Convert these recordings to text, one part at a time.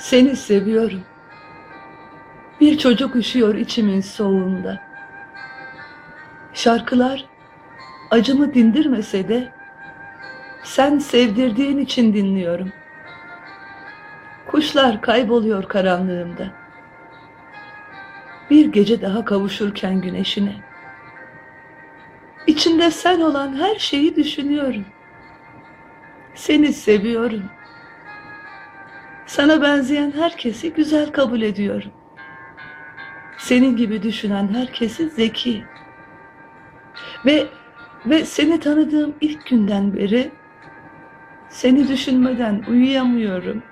Seni seviyorum. Bir çocuk üşüyor içimin soğuğunda. Şarkılar acımı dindirmese de sen sevdirdiğin için dinliyorum. Kuşlar kayboluyor karanlığımda. Bir gece daha kavuşurken güneşine. İçinde sen olan her şeyi düşünüyorum. Seni seviyorum. Sana benzeyen herkesi güzel kabul ediyorum. Senin gibi düşünen herkesi zeki. Ve ve seni tanıdığım ilk günden beri seni düşünmeden uyuyamıyorum.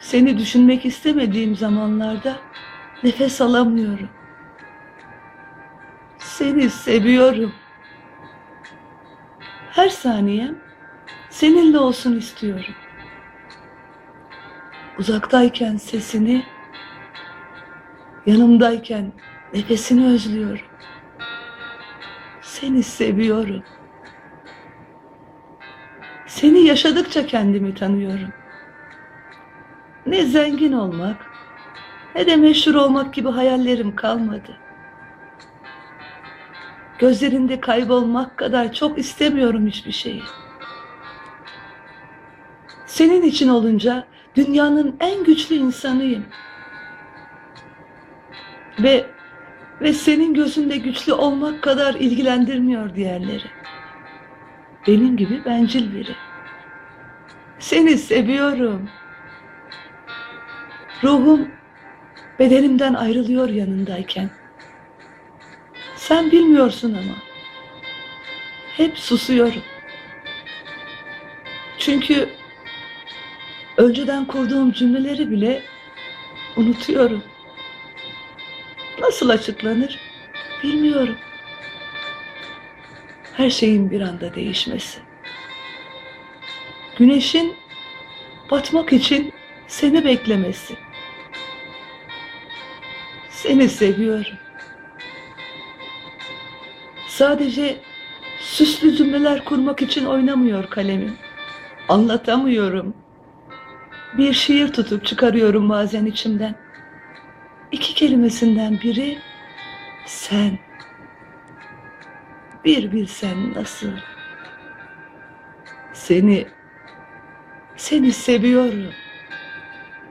Seni düşünmek istemediğim zamanlarda nefes alamıyorum. Seni seviyorum. Her saniyem seninle olsun istiyorum. Uzaktayken sesini, yanımdayken nefesini özlüyorum. Seni seviyorum. Seni yaşadıkça kendimi tanıyorum. Ne zengin olmak, ne de meşhur olmak gibi hayallerim kalmadı. Gözlerinde kaybolmak kadar çok istemiyorum hiçbir şeyi. Senin için olunca dünyanın en güçlü insanıyım. Ve ve senin gözünde güçlü olmak kadar ilgilendirmiyor diğerleri. Benim gibi bencil biri. Seni seviyorum. Ruhum bedenimden ayrılıyor yanındayken. Sen bilmiyorsun ama. Hep susuyorum. Çünkü önceden kurduğum cümleleri bile unutuyorum. Nasıl açıklanır? Bilmiyorum. Her şeyin bir anda değişmesi. Güneşin batmak için seni beklemesi. Seni seviyorum. Sadece süslü cümleler kurmak için oynamıyor kalemim. Anlatamıyorum. Bir şiir tutup çıkarıyorum bazen içimden. İki kelimesinden biri sen. Bir bilsen nasıl. Seni, seni seviyorum.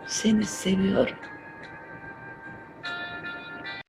Seni seviyorum.